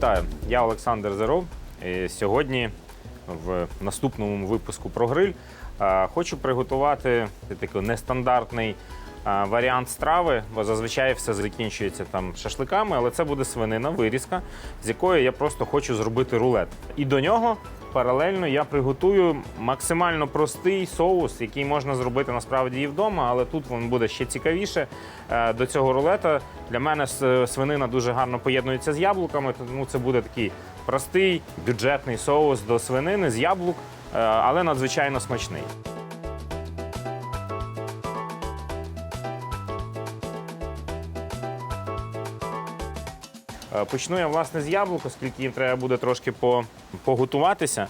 Вітаю, я Олександр Зеров. Сьогодні в наступному випуску про гриль хочу приготувати такий нестандартний варіант страви, бо зазвичай все закінчується там шашликами, але це буде свинина, вирізка, з якої я просто хочу зробити рулет. І до нього паралельно я приготую максимально простий соус, який можна зробити насправді і вдома, але тут він буде ще цікавіше. Е, До цього рулета для мене свинина дуже гарно поєднується з яблуками, тому це буде такий простий бюджетний соус до свинини з яблук, е, але надзвичайно смачний. Почну я власне з яблук, оскільки їм треба буде трошки поготуватися.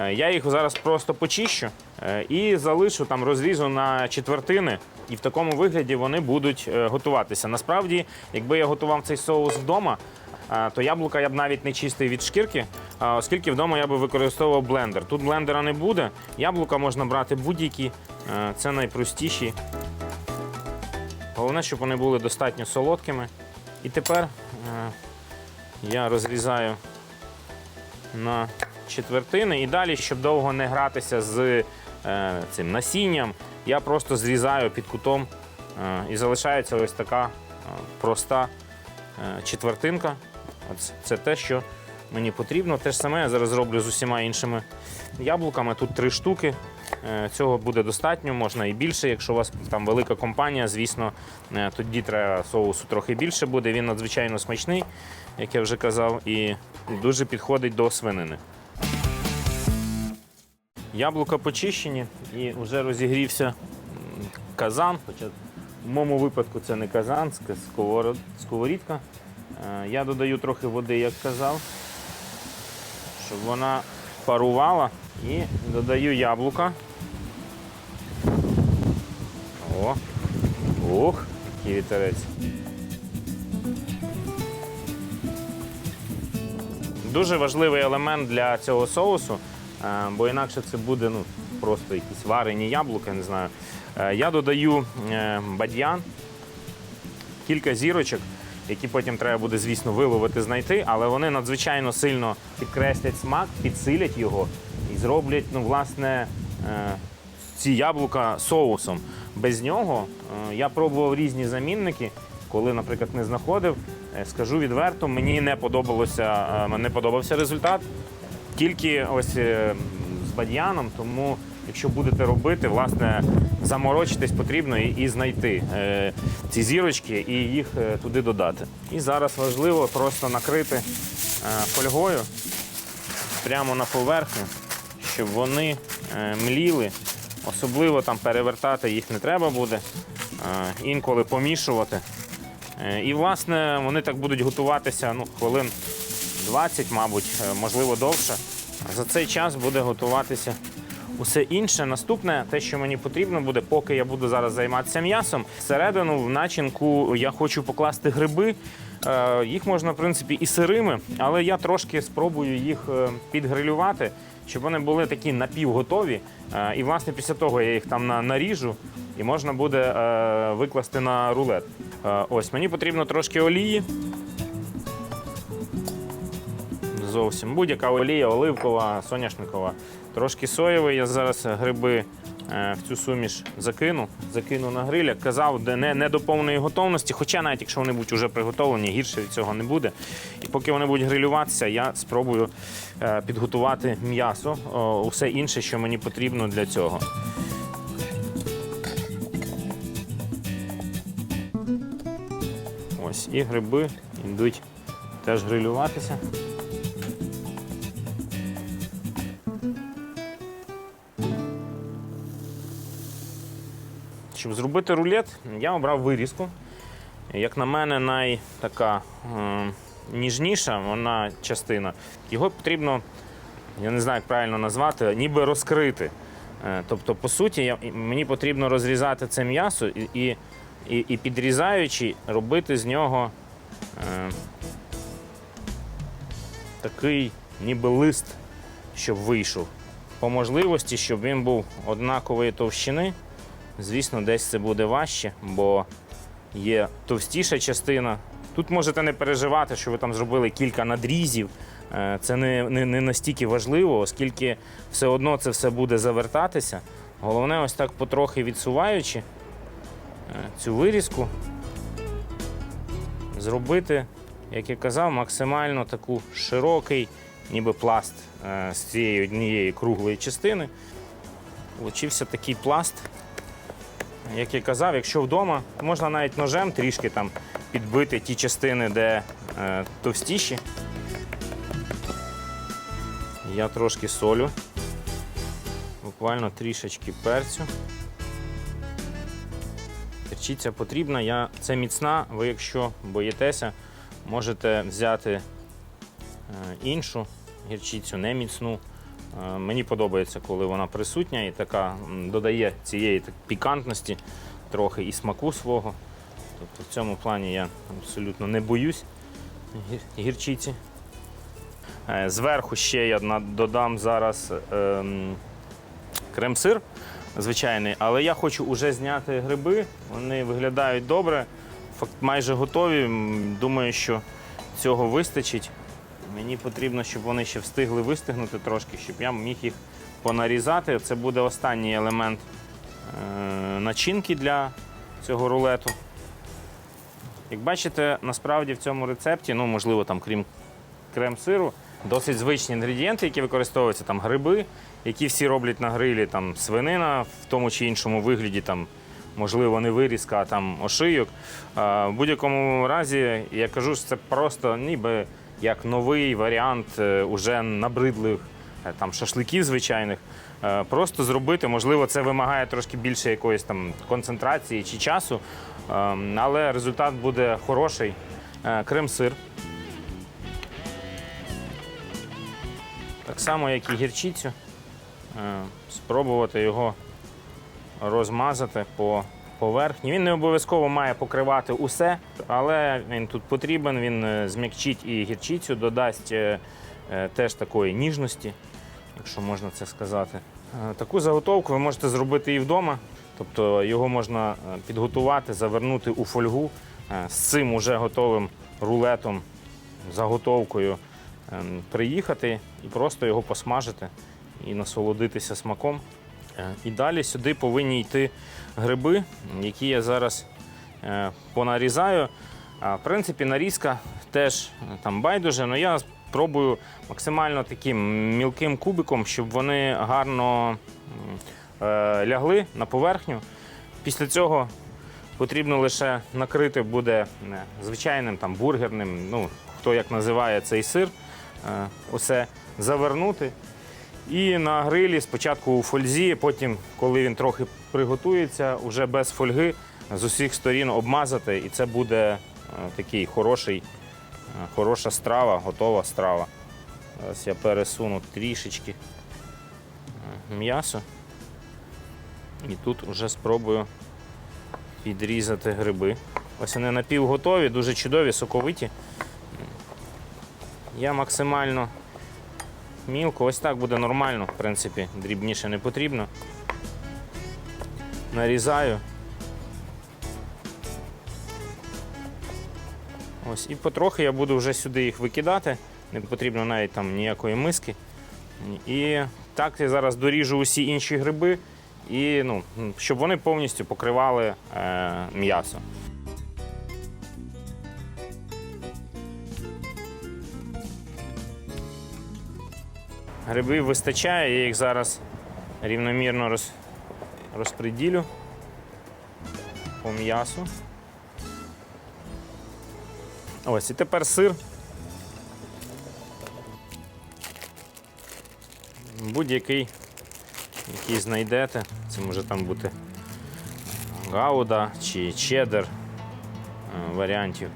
Е, Я їх зараз просто почищу е, і залишу там розрізу на четвертини, і в такому вигляді вони будуть е, готуватися. Насправді, якби я готував цей соус вдома, е, то яблука я б навіть не чистив від шкірки, е, оскільки вдома я би використовував блендер. Тут блендера не буде. Яблука можна брати будь-які, е, це найпростіші. Головне, щоб вони були достатньо солодкими. І тепер е, я розрізаю на четвертини. І далі, щоб довго не гратися з е, цим насінням, я просто зрізаю під кутом е, і залишається ось така е, проста е, четвертинка. От це те, що мені потрібно. Те ж саме я зараз зроблю з усіма іншими яблуками. Тут три штуки. Е, Цього буде достатньо, можна і більше. Якщо у вас там велика компанія, звісно, е, тоді треба соусу трохи більше буде. Він надзвичайно смачний, як я вже казав, і дуже підходить до свинини. Яблука почищені і вже розігрівся казан. Хоча в моєму випадку це не казан, це сковорідка. Е, Я додаю трохи води, як казав, щоб вона парувала. І додаю яблука. О, ох, який вітерець. Дуже важливий елемент для цього соусу, е, бо інакше це буде ну, просто якісь варені яблука, не знаю. Е, Я додаю е, бадьян, кілька зірочок, які потім треба буде, звісно, виловити, знайти, але вони надзвичайно сильно підкреслять смак, підсилять його і зроблять, ну, власне, ці яблука соусом. Без нього е, я пробував різні замінники. Коли, наприклад, не знаходив, е, скажу відверто, мені не подобалося, е, не подобався результат. Тільки ось з бадьяном, тому якщо будете робити, власне, заморочитись потрібно і, знайти ці зірочки і їх туди додати. І зараз важливо просто накрити е, фольгою прямо на поверхню, щоб вони мліли. Особливо там перевертати їх не треба буде, інколи помішувати. Е, І, власне, вони так будуть готуватися ну, хвилин 20, мабуть, е, можливо, довше. За цей час буде готуватися усе інше. Наступне, те, що мені потрібно буде, поки я буду зараз займатися м'ясом, всередину в начинку я хочу покласти гриби. Е, Їх можна, в принципі, і сирими, але я трошки спробую їх підгрилювати, щоб вони були такі напівготові. Е, І, власне, після того я їх там наріжу і можна буде е, викласти на рулет. Е, Ось мені потрібно трошки олії. Зовсім будь-яка олія, оливкова, соняшникова, трошки соєвої. Я зараз гриби в цю суміш закину, закину на гриль. Як казав, де не, не до повної готовності. Хоча навіть якщо вони будуть вже приготовлені, гірше від цього не буде. І поки вони будуть грилюватися, я спробую е, підготувати м'ясо, усе інше, що мені потрібно для цього. Ось і гриби йдуть теж грилюватися. Щоб зробити рулет, я обрав вирізку. Як на мене, най е, ніжніша вона частина. Його потрібно, я не знаю, як правильно назвати, ніби розкрити. Е, тобто, по суті, я, мені потрібно розрізати це м'ясо і, і, і підрізаючи, робити з нього е, такий ніби лист, щоб вийшов. По можливості, щоб він був однакової товщини. Звісно, десь це буде важче, бо є товстіша частина Тут можете не переживати, що ви там зробили кілька надрізів. Е, Це не, не, не настільки важливо, оскільки все одно це все буде завертатися. Головне, ось так потрохи відсуваючи е, цю вирізку, зробити, як я казав, максимально таку широкий, ніби пласт е, з цієї однієї круглої частини. Получився такий пласт. Як я казав, якщо вдома, можна навіть ножем трішки там підбити ті частини, де е, товстіші. Я трошки солю. Буквально трішечки перцю. Перчиця потрібна. Я, це міцна, ви якщо боїтеся, можете взяти е, іншу гірчицю, не міцну. Е, Мені подобається, коли вона присутня і така додає цієї так, пікантності трохи і смаку свого. Тобто в цьому плані я абсолютно не боюсь гір- гірчиці. Е, Зверху ще я додам зараз ем, крем-сир звичайний, але я хочу вже зняти гриби. Вони виглядають добре, майже готові. Думаю, що цього вистачить. Мені потрібно, щоб вони ще встигли вистигнути трошки, щоб я міг їх понарізати. Це буде останній елемент е, начинки для цього рулету. Як бачите, насправді в цьому рецепті, ну можливо, там крім крем-сиру, досить звичні інгредієнти, які використовуються там гриби, які всі роблять на грилі, там свинина в тому чи іншому вигляді, там, можливо, не вирізка, а там ошийок. В будь-якому разі, я кажу, що це просто ніби як новий варіант е, уже набридлих е, там, шашликів звичайних. Е, Просто зробити, можливо, це вимагає трошки більше якоїсь там концентрації чи часу, е, але результат буде хороший. Крем-сир. Так само, як і гірчицю, спробувати його розмазати по поверхні. Він не обов'язково має покривати усе, але він тут потрібен, він е, зм'якчить і гірчицю, додасть е, е, теж такої ніжності, якщо можна це сказати. Таку заготовку ви можете зробити і вдома. Тобто його можна підготувати, завернути у фольгу з цим уже готовим рулетом, заготовкою ем, приїхати і просто його посмажити і насолодитися смаком. І далі сюди повинні йти гриби, які я зараз е, понарізаю. В принципі, нарізка теж е, там байдуже, але я спробую максимально таким мілким кубиком, щоб вони гарно е, лягли на поверхню. Після цього потрібно лише накрити буде звичайним там, бургерним, ну, хто як називає цей сир, усе завернути. І на грилі спочатку у фользі, потім, коли він трохи приготується, вже без фольги з усіх сторін обмазати, і це буде е, такий хороший, е, хороша страва, готова страва. Зараз я пересуну трішечки е, м'ясо. І тут вже спробую підрізати гриби. Ось вони напівготові, дуже чудові, соковиті. Я максимально мілко, ось так буде нормально, в принципі, дрібніше не потрібно. Нарізаю. Ось, і потрохи я буду вже сюди їх викидати. Не потрібно навіть там ніякої миски. І так я зараз доріжу усі інші гриби, і, ну, щоб вони повністю покривали е, м'ясо. Грибів вистачає, я їх зараз рівномірно роз, розпреділю по м'ясу. Ось, і тепер сир. Будь-який, який знайдете. Це може там бути гауда чи чеддер. Е, Варіантів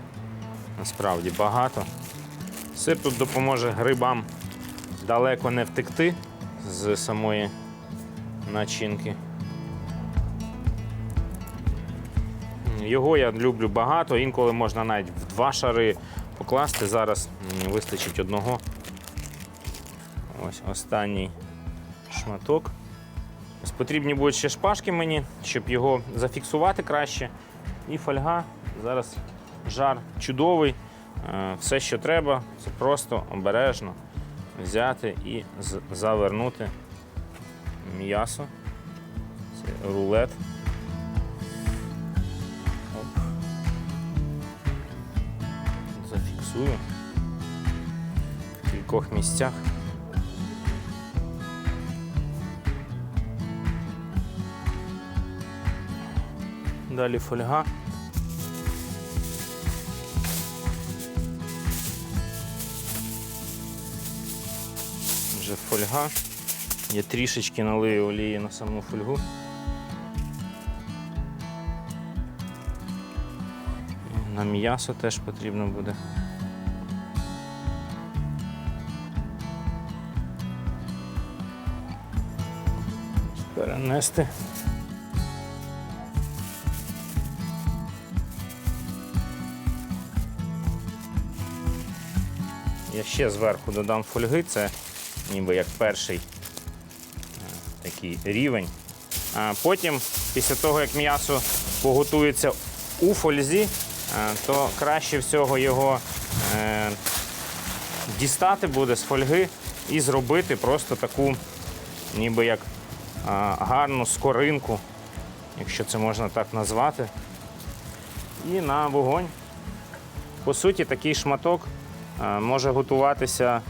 насправді багато. Сир тут допоможе грибам далеко не втекти з самої начинки. Його я люблю багато, інколи можна навіть в два шари покласти. Зараз вистачить одного. Ось останній шматок. Ось потрібні будуть ще шпажки мені, щоб його зафіксувати краще. І фольга. Зараз жар чудовий. Е, Все, що треба, це просто обережно взяти і завернути м'ясо. Це рулет. Оп. Зафіксую в кількох місцях. Далі фольга. Вже фольга. Я трішечки налию олії на саму фольгу. На м'ясо теж потрібно буде. Перенести. Я ще зверху додам фольги, це ніби як перший е, такий рівень. Потім, після того, як м'ясо поготується у фользі, е, то краще всього його е, дістати буде з фольги і зробити просто таку, ніби як гарну скоринку, якщо це можна так назвати. І на вогонь. По суті, такий шматок може готуватися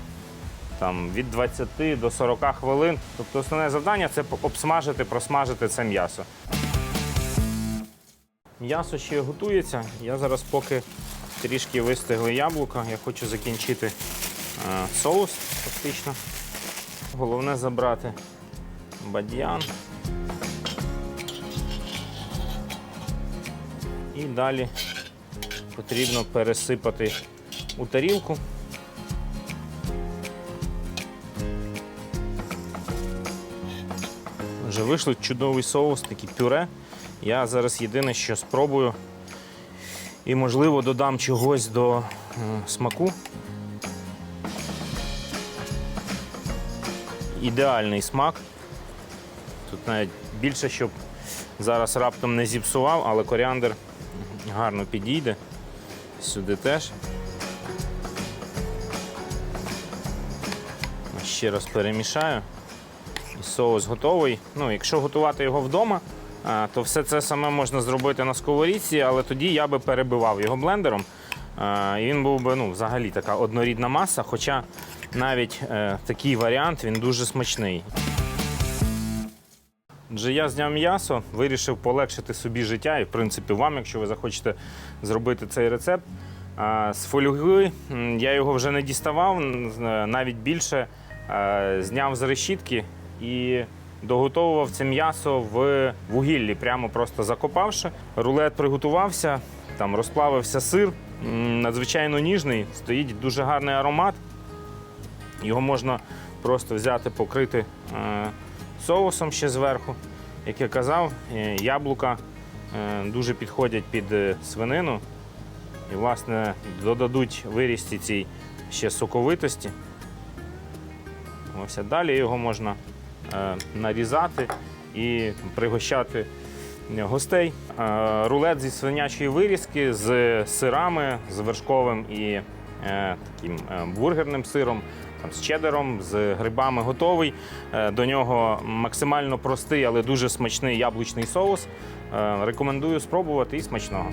там, від 20 до 40 хвилин. Тобто основне завдання це обсмажити, просмажити це м'ясо. М'ясо ще готується. Я зараз поки трішки вистигли яблука, я хочу закінчити е, соус фактично. Головне забрати бадьян. І далі потрібно пересипати у тарілку. Вже вийшло чудовий соус, такий пюре. Я зараз єдине, що спробую і, можливо, додам чогось до смаку. Ідеальний смак. Тут навіть більше, щоб зараз раптом не зіпсував, але коріандр гарно підійде. Сюди теж. Ще раз перемішаю. Соус готовий. Ну, якщо готувати його вдома, то все це саме можна зробити на сковорідці, але тоді я би перебивав його блендером. І він був би ну, взагалі така однорідна маса, хоча навіть е, такий варіант він дуже смачний. Отже, я зняв м'ясо, вирішив полегшити собі життя і, в принципі, вам, якщо ви захочете зробити цей рецепт. З фольги я його вже не діставав, навіть більше е, зняв з решітки і доготовував це м'ясо в вугіллі, прямо просто закопавши. Рулет приготувався, там розплавився сир, надзвичайно ніжний, стоїть дуже гарний аромат. Його можна просто взяти, покрити е, соусом ще зверху. Як я казав, е, яблука е, дуже підходять під свинину і, власне, додадуть вирісті цій ще соковитості. Ось далі його можна нарізати і пригощати гостей. Е, рулет зі свинячої вирізки з сирами, з вершковим і е, таким е, бургерним сиром, з чедером, з грибами готовий. Е, до нього максимально простий, але дуже смачний яблучний соус. Е, рекомендую спробувати і смачного.